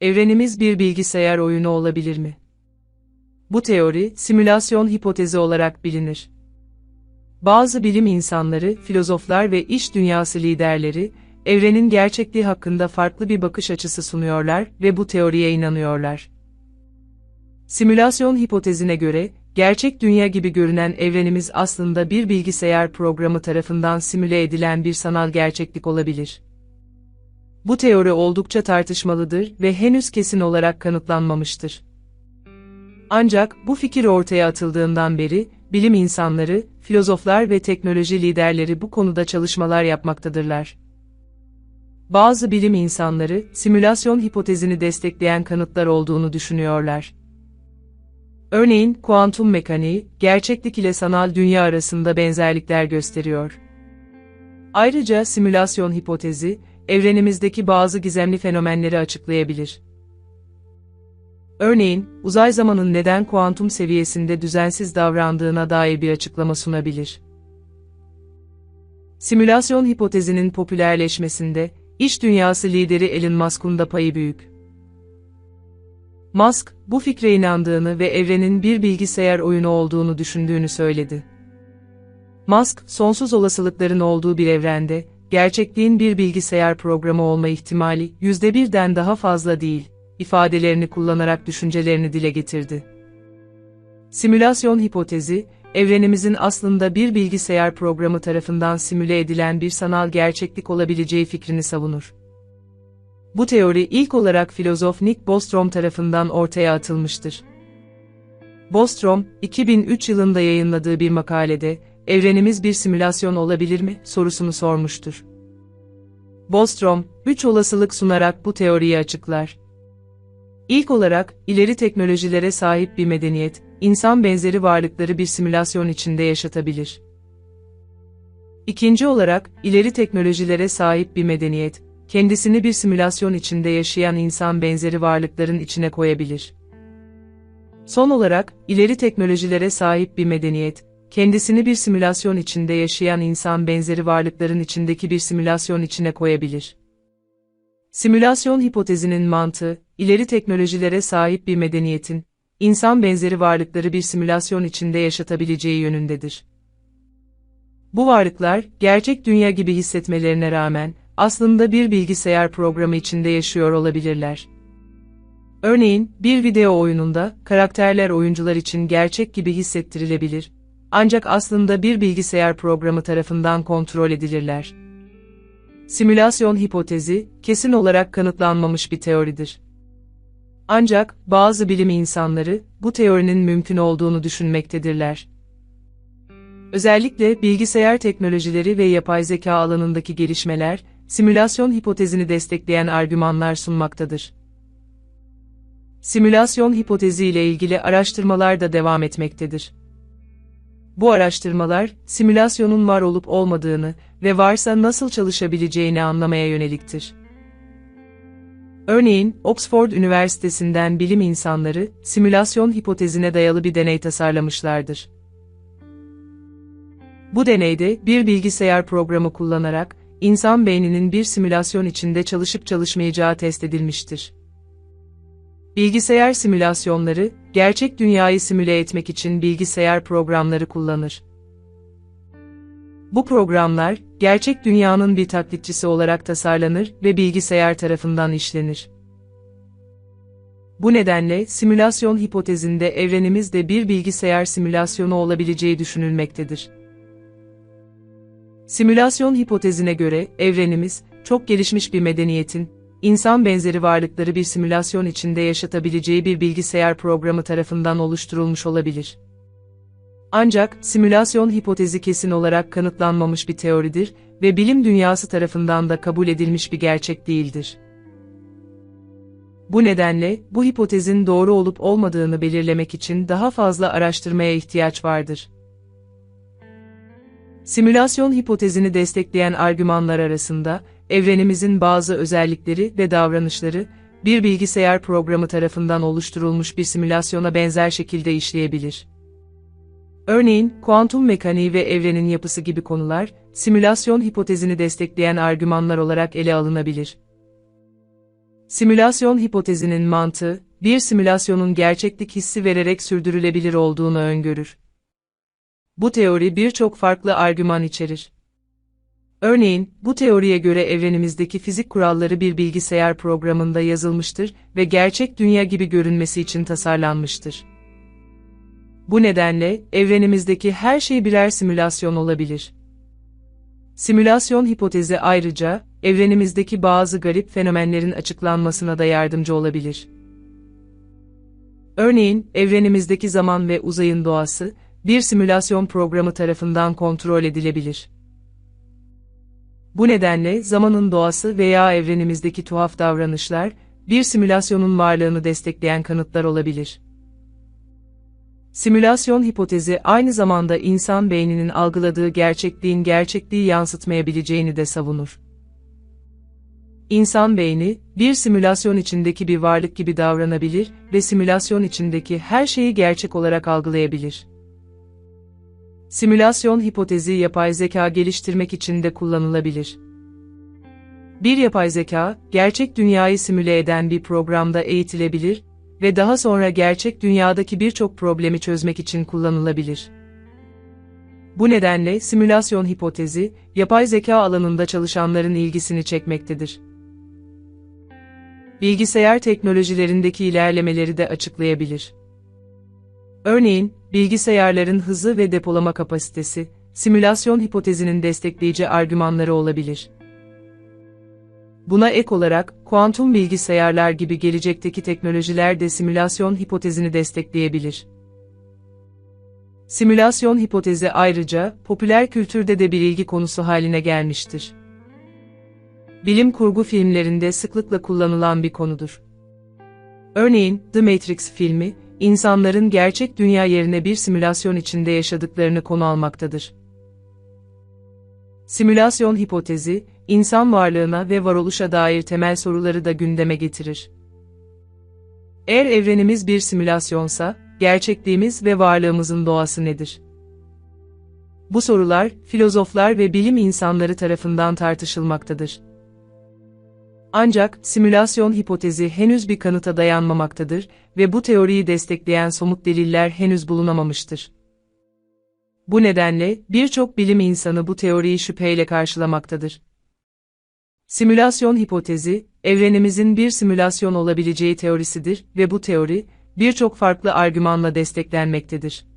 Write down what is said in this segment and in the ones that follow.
Evrenimiz bir bilgisayar oyunu olabilir mi? Bu teori, simülasyon hipotezi olarak bilinir. Bazı bilim insanları, filozoflar ve iş dünyası liderleri, evrenin gerçekliği hakkında farklı bir bakış açısı sunuyorlar ve bu teoriye inanıyorlar. Simülasyon hipotezine göre, gerçek dünya gibi görünen evrenimiz aslında bir bilgisayar programı tarafından simüle edilen bir sanal gerçeklik olabilir. Bu teori oldukça tartışmalıdır ve henüz kesin olarak kanıtlanmamıştır. Ancak bu fikir ortaya atıldığından beri, bilim insanları, filozoflar ve teknoloji liderleri bu konuda çalışmalar yapmaktadırlar. Bazı bilim insanları, simülasyon hipotezini destekleyen kanıtlar olduğunu düşünüyorlar. Örneğin, kuantum mekaniği, gerçeklik ile sanal dünya arasında benzerlikler gösteriyor. Ayrıca simülasyon hipotezi, evrenimizdeki bazı gizemli fenomenleri açıklayabilir. Örneğin, uzay zamanın neden kuantum seviyesinde düzensiz davrandığına dair bir açıklama sunabilir. Simülasyon hipotezinin popülerleşmesinde, iş dünyası lideri Elon Musk'un da payı büyük. Musk, bu fikre inandığını ve evrenin bir bilgisayar oyunu olduğunu düşündüğünü söyledi. Musk, sonsuz olasılıkların olduğu bir evrende, gerçekliğin bir bilgisayar programı olma ihtimali yüzde birden daha fazla değil, ifadelerini kullanarak düşüncelerini dile getirdi. Simülasyon hipotezi, evrenimizin aslında bir bilgisayar programı tarafından simüle edilen bir sanal gerçeklik olabileceği fikrini savunur. Bu teori ilk olarak filozof Nick Bostrom tarafından ortaya atılmıştır. Bostrom, 2003 yılında yayınladığı bir makalede, evrenimiz bir simülasyon olabilir mi, sorusunu sormuştur. Bostrom, üç olasılık sunarak bu teoriyi açıklar. İlk olarak, ileri teknolojilere sahip bir medeniyet, insan benzeri varlıkları bir simülasyon içinde yaşatabilir. İkinci olarak, ileri teknolojilere sahip bir medeniyet, kendisini bir simülasyon içinde yaşayan insan benzeri varlıkların içine koyabilir. Son olarak, ileri teknolojilere sahip bir medeniyet, kendisini bir simülasyon içinde yaşayan insan benzeri varlıkların içindeki bir simülasyon içine koyabilir. Simülasyon hipotezinin mantığı, ileri teknolojilere sahip bir medeniyetin, insan benzeri varlıkları bir simülasyon içinde yaşatabileceği yönündedir. Bu varlıklar, gerçek dünya gibi hissetmelerine rağmen, aslında bir bilgisayar programı içinde yaşıyor olabilirler. Örneğin, bir video oyununda, karakterler oyuncular için gerçek gibi hissettirilebilir, ancak aslında bir bilgisayar programı tarafından kontrol edilirler. Simülasyon hipotezi, kesin olarak kanıtlanmamış bir teoridir. Ancak, bazı bilim insanları, bu teorinin mümkün olduğunu düşünmektedirler. Özellikle bilgisayar teknolojileri ve yapay zeka alanındaki gelişmeler, simülasyon hipotezini destekleyen argümanlar sunmaktadır. Simülasyon hipotezi ile ilgili araştırmalar da devam etmektedir. Bu araştırmalar, simülasyonun var olup olmadığını ve varsa nasıl çalışabileceğini anlamaya yöneliktir. Örneğin, Oxford Üniversitesi'nden bilim insanları, simülasyon hipotezine dayalı bir deney tasarlamışlardır. Bu deneyde, bir bilgisayar programı kullanarak, insan beyninin bir simülasyon içinde çalışıp çalışmayacağı test edilmiştir. Bilgisayar simülasyonları, gerçek dünyayı simüle etmek için bilgisayar programları kullanır. Bu programlar, gerçek dünyanın bir taklitçisi olarak tasarlanır ve bilgisayar tarafından işlenir. Bu nedenle simülasyon hipotezinde evrenimiz de bir bilgisayar simülasyonu olabileceği düşünülmektedir. Simülasyon hipotezine göre evrenimiz çok gelişmiş bir medeniyetin insan benzeri varlıkları bir simülasyon içinde yaşatabileceği bir bilgisayar programı tarafından oluşturulmuş olabilir. Ancak simülasyon hipotezi kesin olarak kanıtlanmamış bir teoridir ve bilim dünyası tarafından da kabul edilmiş bir gerçek değildir. Bu nedenle bu hipotezin doğru olup olmadığını belirlemek için daha fazla araştırmaya ihtiyaç vardır. Simülasyon hipotezini destekleyen argümanlar arasında, evrenimizin bazı özellikleri ve davranışları, bir bilgisayar programı tarafından oluşturulmuş bir simülasyona benzer şekilde işleyebilir. Örneğin, kuantum mekaniği ve evrenin yapısı gibi konular, simülasyon hipotezini destekleyen argümanlar olarak ele alınabilir. Simülasyon hipotezinin mantığı, bir simülasyonun gerçeklik hissi vererek sürdürülebilir olduğunu öngörür. Bu teori birçok farklı argüman içerir. Örneğin, bu teoriye göre evrenimizdeki fizik kuralları bir bilgisayar programında yazılmıştır ve gerçek dünya gibi görünmesi için tasarlanmıştır. Bu nedenle, evrenimizdeki her şey birer simülasyon olabilir. Simülasyon hipotezi ayrıca, evrenimizdeki bazı garip fenomenlerin açıklanmasına da yardımcı olabilir. Örneğin, evrenimizdeki zaman ve uzayın doğası, bir simülasyon programı tarafından kontrol edilebilir. Bu nedenle zamanın doğası veya evrenimizdeki tuhaf davranışlar, bir simülasyonun varlığını destekleyen kanıtlar olabilir. Simülasyon hipotezi aynı zamanda insan beyninin algıladığı gerçekliğin gerçekliği yansıtmayabileceğini de savunur. İnsan beyni, bir simülasyon içindeki bir varlık gibi davranabilir ve simülasyon içindeki her şeyi gerçek olarak algılayabilir. Simülasyon hipotezi yapay zeka geliştirmek için de kullanılabilir. Bir yapay zeka, gerçek dünyayı simüle eden bir programda eğitilebilir ve daha sonra gerçek dünyadaki birçok problemi çözmek için kullanılabilir. Bu nedenle simülasyon hipotezi, yapay zeka alanında çalışanların ilgisini çekmektedir. Bilgisayar teknolojilerindeki ilerlemeleri de açıklayabilir. Örneğin, bilgisayarların hızı ve depolama kapasitesi, simülasyon hipotezinin destekleyici argümanları olabilir. Buna ek olarak, kuantum bilgisayarlar gibi gelecekteki teknolojiler de simülasyon hipotezini destekleyebilir. Simülasyon hipotezi ayrıca, popüler kültürde de bir ilgi konusu haline gelmiştir. Bilim kurgu filmlerinde sıklıkla kullanılan bir konudur. Örneğin, The Matrix filmi, insanların gerçek dünya yerine bir simülasyon içinde yaşadıklarını konu almaktadır. Simülasyon hipotezi, insan varlığına ve varoluşa dair temel soruları da gündeme getirir. Eğer evrenimiz bir simülasyonsa, gerçekliğimiz ve varlığımızın doğası nedir? Bu sorular, filozoflar ve bilim insanları tarafından tartışılmaktadır. Ancak, simülasyon hipotezi henüz bir kanıta dayanmamaktadır ve bu teoriyi destekleyen somut deliller henüz bulunamamıştır. Bu nedenle, birçok bilim insanı bu teoriyi şüpheyle karşılamaktadır. Simülasyon hipotezi, evrenimizin bir simülasyon olabileceği teorisidir ve bu teori, birçok farklı argümanla desteklenmektedir.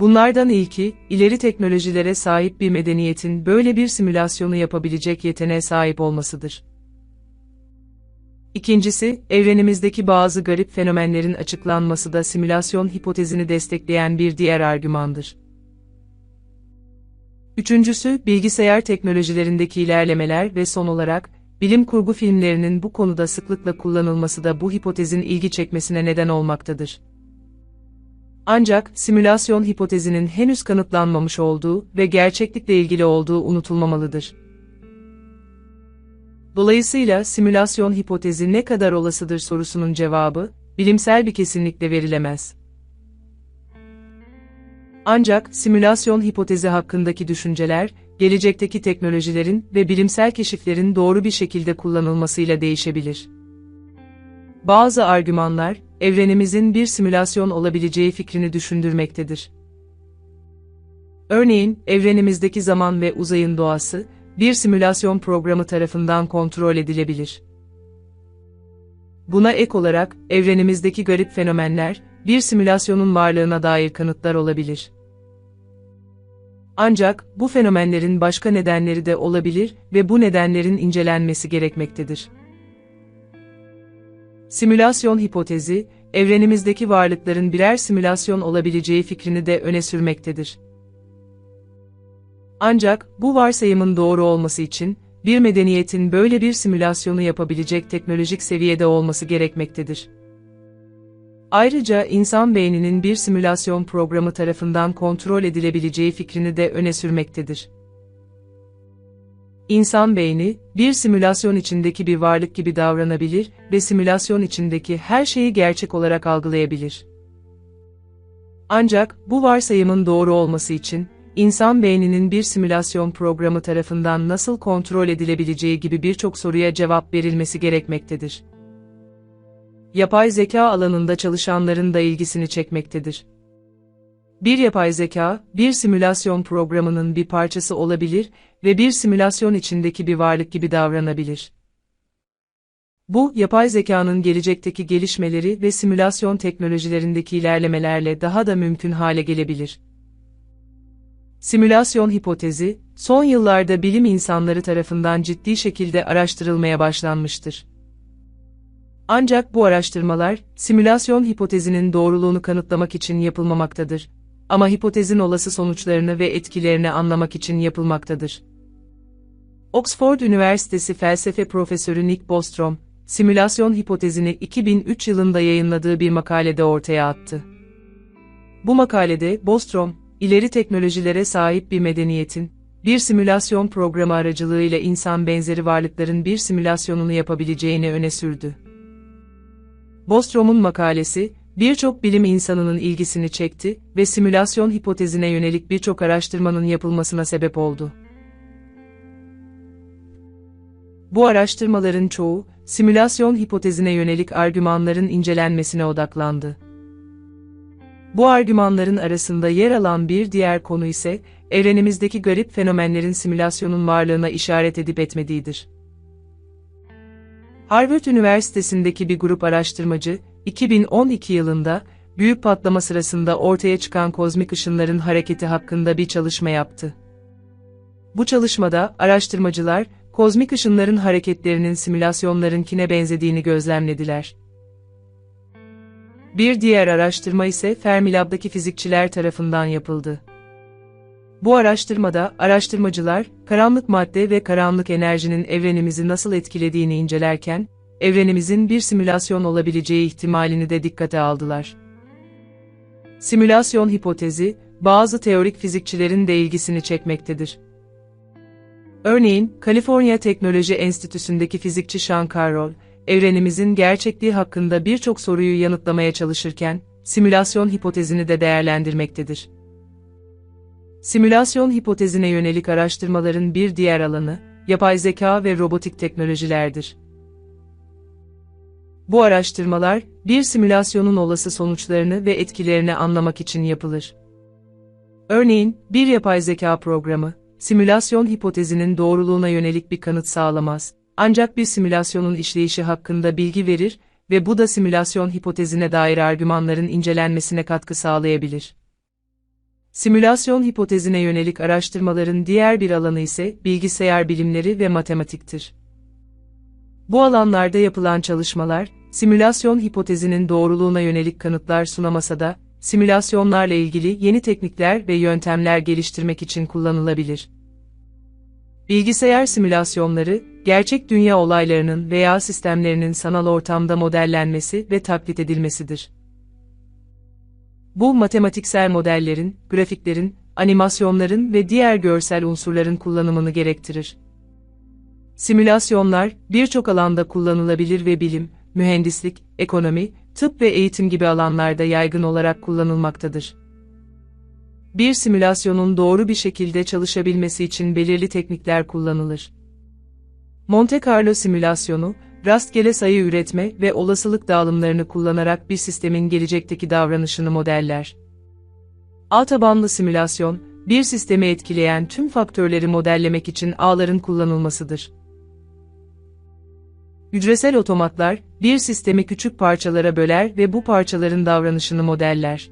Bunlardan ilki, ileri teknolojilere sahip bir medeniyetin böyle bir simülasyonu yapabilecek yeteneğe sahip olmasıdır. İkincisi, evrenimizdeki bazı garip fenomenlerin açıklanması da simülasyon hipotezini destekleyen bir diğer argümandır. Üçüncüsü, bilgisayar teknolojilerindeki ilerlemeler ve son olarak, bilim kurgu filmlerinin bu konuda sıklıkla kullanılması da bu hipotezin ilgi çekmesine neden olmaktadır. Ancak, simülasyon hipotezinin henüz kanıtlanmamış olduğu ve gerçeklikle ilgili olduğu unutulmamalıdır. Dolayısıyla simülasyon hipotezi ne kadar olasıdır sorusunun cevabı, bilimsel bir kesinlikle verilemez. Ancak simülasyon hipotezi hakkındaki düşünceler, gelecekteki teknolojilerin ve bilimsel keşiflerin doğru bir şekilde kullanılmasıyla değişebilir. Bazı argümanlar, evrenimizin bir simülasyon olabileceği fikrini düşündürmektedir. Örneğin, evrenimizdeki zaman ve uzayın doğası, bir simülasyon programı tarafından kontrol edilebilir. Buna ek olarak, evrenimizdeki garip fenomenler, bir simülasyonun varlığına dair kanıtlar olabilir. Ancak, bu fenomenlerin başka nedenleri de olabilir ve bu nedenlerin incelenmesi gerekmektedir. Simülasyon hipotezi, evrenimizdeki varlıkların birer simülasyon olabileceği fikrini de öne sürmektedir. Ancak, bu varsayımın doğru olması için, bir medeniyetin böyle bir simülasyonu yapabilecek teknolojik seviyede olması gerekmektedir. Ayrıca insan beyninin bir simülasyon programı tarafından kontrol edilebileceği fikrini de öne sürmektedir. İnsan beyni, bir simülasyon içindeki bir varlık gibi davranabilir ve simülasyon içindeki her şeyi gerçek olarak algılayabilir. Ancak, bu varsayımın doğru olması için, insan beyninin bir simülasyon programı tarafından nasıl kontrol edilebileceği gibi birçok soruya cevap verilmesi gerekmektedir. Yapay zeka alanında çalışanların da ilgisini çekmektedir. Bir yapay zeka, bir simülasyon programının bir parçası olabilir ve bir simülasyon içindeki bir varlık gibi davranabilir. Bu, yapay zekanın gelecekteki gelişmeleri ve simülasyon teknolojilerindeki ilerlemelerle daha da mümkün hale gelebilir. Simülasyon hipotezi, son yıllarda bilim insanları tarafından ciddi şekilde araştırılmaya başlanmıştır. Ancak bu araştırmalar, simülasyon hipotezinin doğruluğunu kanıtlamak için yapılmamaktadır. Ama hipotezin olası sonuçlarını ve etkilerini anlamak için yapılmaktadır. Oxford Üniversitesi felsefe profesörü Nick Bostrom, simülasyon hipotezini 2003 yılında yayınladığı bir makalede ortaya attı. Bu makalede Bostrom, ileri teknolojilere sahip bir medeniyetin, bir simülasyon programı aracılığıyla insan benzeri varlıkların bir simülasyonunu yapabileceğini öne sürdü. Bostrom'un makalesi, birçok bilim insanının ilgisini çekti ve simülasyon hipotezine yönelik birçok araştırmanın yapılmasına sebep oldu. Bu araştırmaların çoğu, simülasyon hipotezine yönelik argümanların incelenmesine odaklandı. Bu argümanların arasında yer alan bir diğer konu ise, evrenimizdeki garip fenomenlerin simülasyonun varlığına işaret edip etmediğidir. Harvard Üniversitesi'ndeki bir grup araştırmacı, 2012 yılında, büyük patlama sırasında ortaya çıkan kozmik ışınların hareketi hakkında bir çalışma yaptı. Bu çalışmada, araştırmacılar, kozmik ışınların hareketlerinin simülasyonlarınkine benzediğini gözlemlediler. Bir diğer araştırma ise Fermilab'daki fizikçiler tarafından yapıldı. Bu araştırmada araştırmacılar karanlık madde ve karanlık enerjinin evrenimizi nasıl etkilediğini incelerken, evrenimizin bir simülasyon olabileceği ihtimalini de dikkate aldılar. Simülasyon hipotezi, bazı teorik fizikçilerin de ilgisini çekmektedir. Örneğin, Kaliforniya Teknoloji Enstitüsü'ndeki fizikçi Sean Carroll, evrenimizin gerçekliği hakkında birçok soruyu yanıtlamaya çalışırken, simülasyon hipotezini de değerlendirmektedir. Simülasyon hipotezine yönelik araştırmaların bir diğer alanı, yapay zeka ve robotik teknolojilerdir. Bu araştırmalar, bir simülasyonun olası sonuçlarını ve etkilerini anlamak için yapılır. Örneğin, bir yapay zeka programı, simülasyon hipotezinin doğruluğuna yönelik bir kanıt sağlamaz, ancak bir simülasyonun işleyişi hakkında bilgi verir ve bu da simülasyon hipotezine dair argümanların incelenmesine katkı sağlayabilir. Simülasyon hipotezine yönelik araştırmaların diğer bir alanı ise bilgisayar bilimleri ve matematiktir. Bu alanlarda yapılan çalışmalar, simülasyon hipotezinin doğruluğuna yönelik kanıtlar sunamasa da, simülasyonlarla ilgili yeni teknikler ve yöntemler geliştirmek için kullanılabilir. Bilgisayar simülasyonları, gerçek dünya olaylarının veya sistemlerinin sanal ortamda modellenmesi ve taklit edilmesidir. Bu matematiksel modellerin, grafiklerin, animasyonların ve diğer görsel unsurların kullanımını gerektirir. Simülasyonlar birçok alanda kullanılabilir ve bilim, mühendislik, ekonomi, tıp ve eğitim gibi alanlarda yaygın olarak kullanılmaktadır. Bir simülasyonun doğru bir şekilde çalışabilmesi için belirli teknikler kullanılır. Monte Carlo simülasyonu, rastgele sayı üretme ve olasılık dağılımlarını kullanarak bir sistemin gelecekteki davranışını modeller. Ağ tabanlı simülasyon, bir sistemi etkileyen tüm faktörleri modellemek için ağların kullanılmasıdır. Hücresel otomatlar, bir sistemi küçük parçalara böler ve bu parçaların davranışını modeller.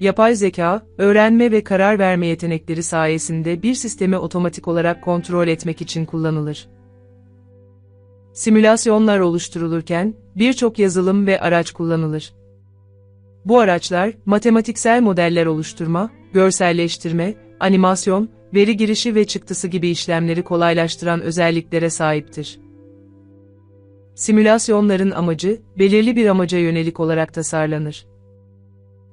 Yapay zeka, öğrenme ve karar verme yetenekleri sayesinde bir sistemi otomatik olarak kontrol etmek için kullanılır. Simülasyonlar oluşturulurken, birçok yazılım ve araç kullanılır. Bu araçlar, matematiksel modeller oluşturma, görselleştirme, animasyon, veri girişi ve çıktısı gibi işlemleri kolaylaştıran özelliklere sahiptir. Simülasyonların amacı, belirli bir amaca yönelik olarak tasarlanır.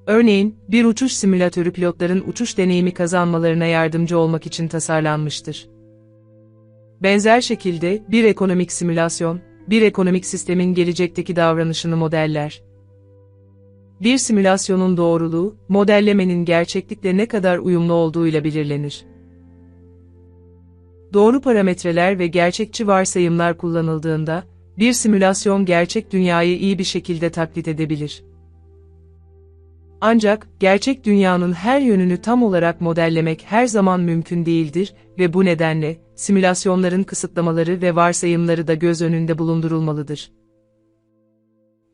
Örneğin, bir uçuş simülatörü pilotların uçuş deneyimi kazanmalarına yardımcı olmak için tasarlanmıştır. Benzer şekilde, bir ekonomik simülasyon, bir ekonomik sistemin gelecekteki davranışını modeller. Bir simülasyonun doğruluğu, modellemenin gerçeklikle ne kadar uyumlu olduğuyla belirlenir. Doğru parametreler ve gerçekçi varsayımlar kullanıldığında, bir simülasyon gerçek dünyayı iyi bir şekilde taklit edebilir. Ancak, gerçek dünyanın her yönünü tam olarak modellemek her zaman mümkün değildir ve bu nedenle, simülasyonların kısıtlamaları ve varsayımları da göz önünde bulundurulmalıdır.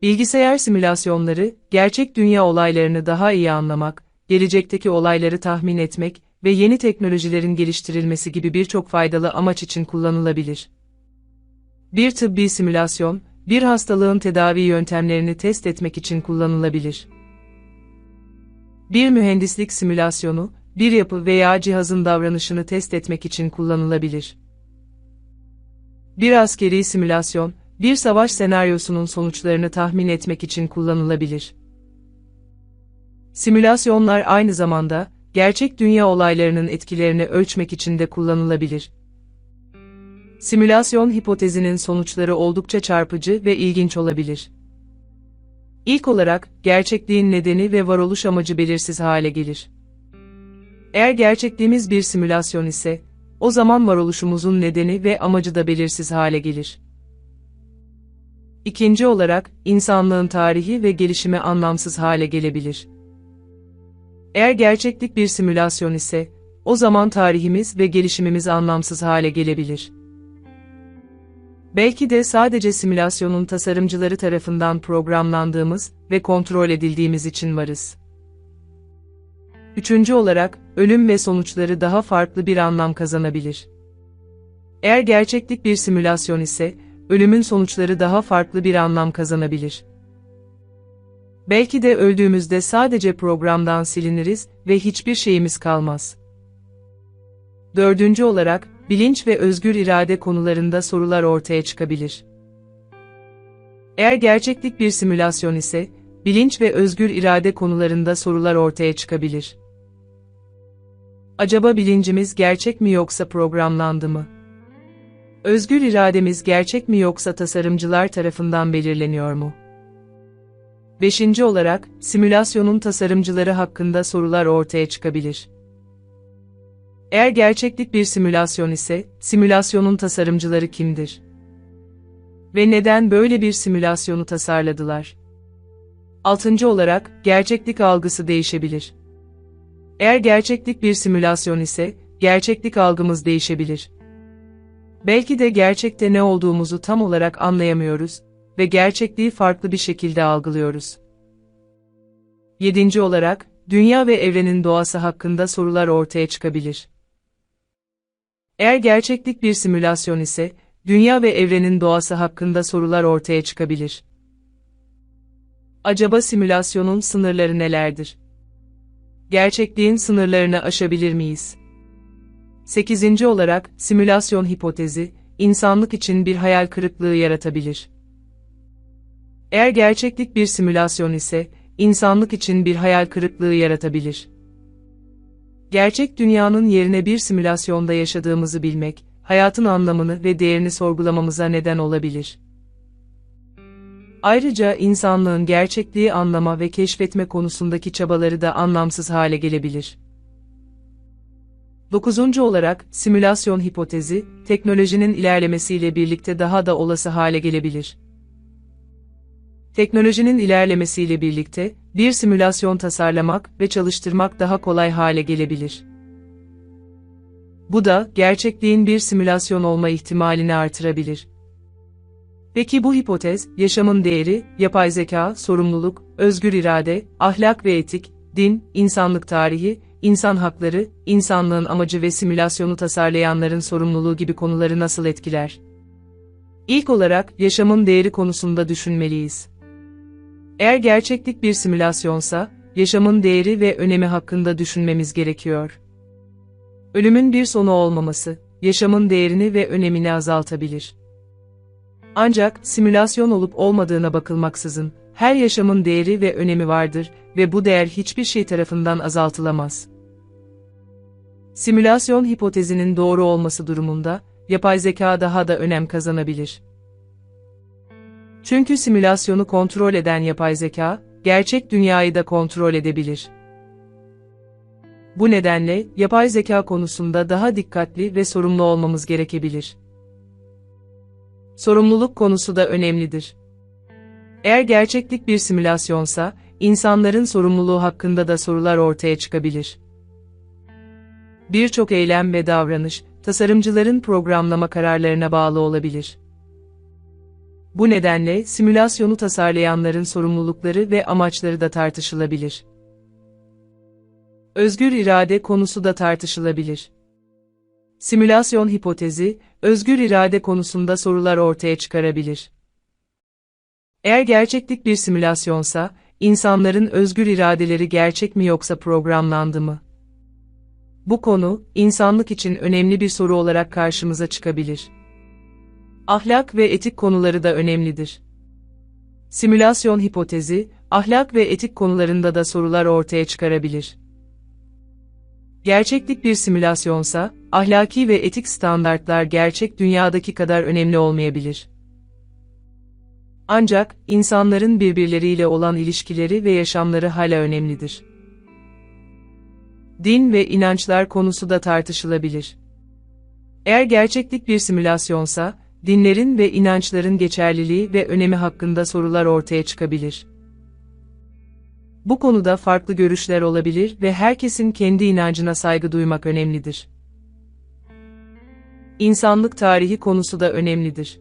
Bilgisayar simülasyonları, gerçek dünya olaylarını daha iyi anlamak, gelecekteki olayları tahmin etmek ve yeni teknolojilerin geliştirilmesi gibi birçok faydalı amaç için kullanılabilir. Bir tıbbi simülasyon, bir hastalığın tedavi yöntemlerini test etmek için kullanılabilir. Bir mühendislik simülasyonu, bir yapı veya cihazın davranışını test etmek için kullanılabilir. Bir askeri simülasyon, bir savaş senaryosunun sonuçlarını tahmin etmek için kullanılabilir. Simülasyonlar aynı zamanda, gerçek dünya olaylarının etkilerini ölçmek için de kullanılabilir. Simülasyon hipotezinin sonuçları oldukça çarpıcı ve ilginç olabilir. İlk olarak, gerçekliğin nedeni ve varoluş amacı belirsiz hale gelir. Eğer gerçekliğimiz bir simülasyon ise, o zaman varoluşumuzun nedeni ve amacı da belirsiz hale gelir. İkinci olarak, insanlığın tarihi ve gelişimi anlamsız hale gelebilir. Eğer gerçeklik bir simülasyon ise, o zaman tarihimiz ve gelişimimiz anlamsız hale gelebilir. Belki de sadece simülasyonun tasarımcıları tarafından programlandığımız ve kontrol edildiğimiz için varız. Üçüncü olarak, ölüm ve sonuçları daha farklı bir anlam kazanabilir. Eğer gerçeklik bir simülasyon ise, ölümün sonuçları daha farklı bir anlam kazanabilir. Belki de öldüğümüzde sadece programdan siliniriz ve hiçbir şeyimiz kalmaz. Dördüncü olarak, bilinç ve özgür irade konularında sorular ortaya çıkabilir. Eğer gerçeklik bir simülasyon ise, bilinç ve özgür irade konularında sorular ortaya çıkabilir. Acaba bilincimiz gerçek mi yoksa programlandı mı? Özgür irademiz gerçek mi yoksa tasarımcılar tarafından belirleniyor mu? Beşinci olarak, simülasyonun tasarımcıları hakkında sorular ortaya çıkabilir. Eğer gerçeklik bir simülasyon ise, simülasyonun tasarımcıları kimdir? Ve neden böyle bir simülasyonu tasarladılar? Altıncı olarak, gerçeklik algısı değişebilir. Eğer gerçeklik bir simülasyon ise, gerçeklik algımız değişebilir. Belki de gerçekte ne olduğumuzu tam olarak anlayamıyoruz ve gerçekliği farklı bir şekilde algılıyoruz. Yedinci olarak, dünya ve evrenin doğası hakkında sorular ortaya çıkabilir. Eğer gerçeklik bir simülasyon ise, dünya ve evrenin doğası hakkında sorular ortaya çıkabilir. Acaba simülasyonun sınırları nelerdir? Gerçekliğin sınırlarını aşabilir miyiz? 8. olarak, simülasyon hipotezi, insanlık için bir hayal kırıklığı yaratabilir. Eğer gerçeklik bir simülasyon ise, insanlık için bir hayal kırıklığı yaratabilir. Gerçek dünyanın yerine bir simülasyonda yaşadığımızı bilmek, hayatın anlamını ve değerini sorgulamamıza neden olabilir. Ayrıca insanlığın gerçekliği anlama ve keşfetme konusundaki çabaları da anlamsız hale gelebilir. Dokuzuncu olarak, simülasyon hipotezi, teknolojinin ilerlemesiyle birlikte daha da olası hale gelebilir. Teknolojinin ilerlemesiyle birlikte, bir simülasyon tasarlamak ve çalıştırmak daha kolay hale gelebilir. Bu da, gerçekliğin bir simülasyon olma ihtimalini artırabilir. Peki bu hipotez, yaşamın değeri, yapay zeka, sorumluluk, özgür irade, ahlak ve etik, din, insanlık tarihi, insan hakları, insanlığın amacı ve simülasyonu tasarlayanların sorumluluğu gibi konuları nasıl etkiler? İlk olarak, yaşamın değeri konusunda düşünmeliyiz. Eğer gerçeklik bir simülasyonsa, yaşamın değeri ve önemi hakkında düşünmemiz gerekiyor. Ölümün bir sonu olmaması, yaşamın değerini ve önemini azaltabilir. Ancak, simülasyon olup olmadığına bakılmaksızın, her yaşamın değeri ve önemi vardır ve bu değer hiçbir şey tarafından azaltılamaz. Simülasyon hipotezinin doğru olması durumunda, yapay zeka daha da önem kazanabilir. Çünkü simülasyonu kontrol eden yapay zeka, gerçek dünyayı da kontrol edebilir. Bu nedenle yapay zeka konusunda daha dikkatli ve sorumlu olmamız gerekebilir. Sorumluluk konusu da önemlidir. Eğer gerçeklik bir simülasyonsa, insanların sorumluluğu hakkında da sorular ortaya çıkabilir. Birçok eylem ve davranış, tasarımcıların programlama kararlarına bağlı olabilir. Bu nedenle simülasyonu tasarlayanların sorumlulukları ve amaçları da tartışılabilir. Özgür irade konusu da tartışılabilir. Simülasyon hipotezi, özgür irade konusunda sorular ortaya çıkarabilir. Eğer gerçeklik bir simülasyonsa, insanların özgür iradeleri gerçek mi yoksa programlandı mı? Bu konu, insanlık için önemli bir soru olarak karşımıza çıkabilir. Ahlak ve etik konuları da önemlidir. Simülasyon hipotezi, ahlak ve etik konularında da sorular ortaya çıkarabilir. Gerçeklik bir simülasyonsa, ahlaki ve etik standartlar gerçek dünyadaki kadar önemli olmayabilir. Ancak, insanların birbirleriyle olan ilişkileri ve yaşamları hala önemlidir. Din ve inançlar konusu da tartışılabilir. Eğer gerçeklik bir simülasyonsa, dinlerin ve inançların geçerliliği ve önemi hakkında sorular ortaya çıkabilir. Bu konuda farklı görüşler olabilir ve herkesin kendi inancına saygı duymak önemlidir. İnsanlık tarihi konusu da önemlidir.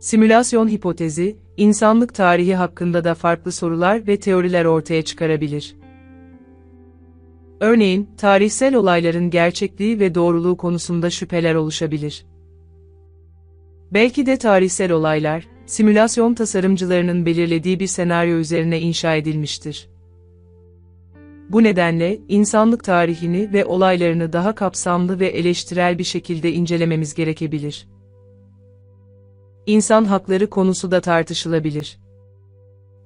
Simülasyon hipotezi, insanlık tarihi hakkında da farklı sorular ve teoriler ortaya çıkarabilir. Örneğin, tarihsel olayların gerçekliği ve doğruluğu konusunda şüpheler oluşabilir. Belki de tarihsel olaylar, simülasyon tasarımcılarının belirlediği bir senaryo üzerine inşa edilmiştir. Bu nedenle, insanlık tarihini ve olaylarını daha kapsamlı ve eleştirel bir şekilde incelememiz gerekebilir. İnsan hakları konusu da tartışılabilir.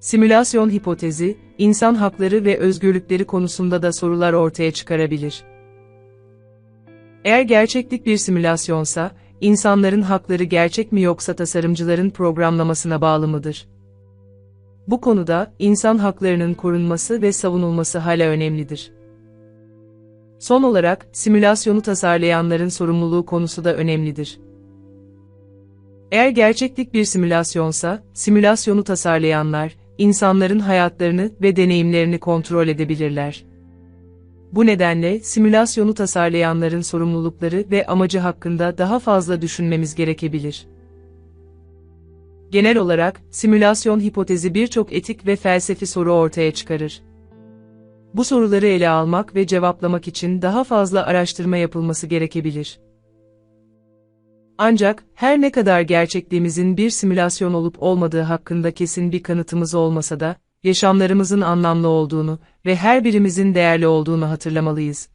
Simülasyon hipotezi, insan hakları ve özgürlükleri konusunda da sorular ortaya çıkarabilir. Eğer gerçeklik bir simülasyonsa, insanların hakları gerçek mi yoksa tasarımcıların programlamasına bağlı mıdır? Bu konuda, insan haklarının korunması ve savunulması hala önemlidir. Son olarak, simülasyonu tasarlayanların sorumluluğu konusu da önemlidir. Eğer gerçeklik bir simülasyonsa, simülasyonu tasarlayanlar, insanların hayatlarını ve deneyimlerini kontrol edebilirler. Bu nedenle simülasyonu tasarlayanların sorumlulukları ve amacı hakkında daha fazla düşünmemiz gerekebilir. Genel olarak, simülasyon hipotezi birçok etik ve felsefi soru ortaya çıkarır. Bu soruları ele almak ve cevaplamak için daha fazla araştırma yapılması gerekebilir. Ancak, her ne kadar gerçekliğimizin bir simülasyon olup olmadığı hakkında kesin bir kanıtımız olmasa da, yaşamlarımızın anlamlı olduğunu ve her birimizin değerli olduğunu hatırlamalıyız.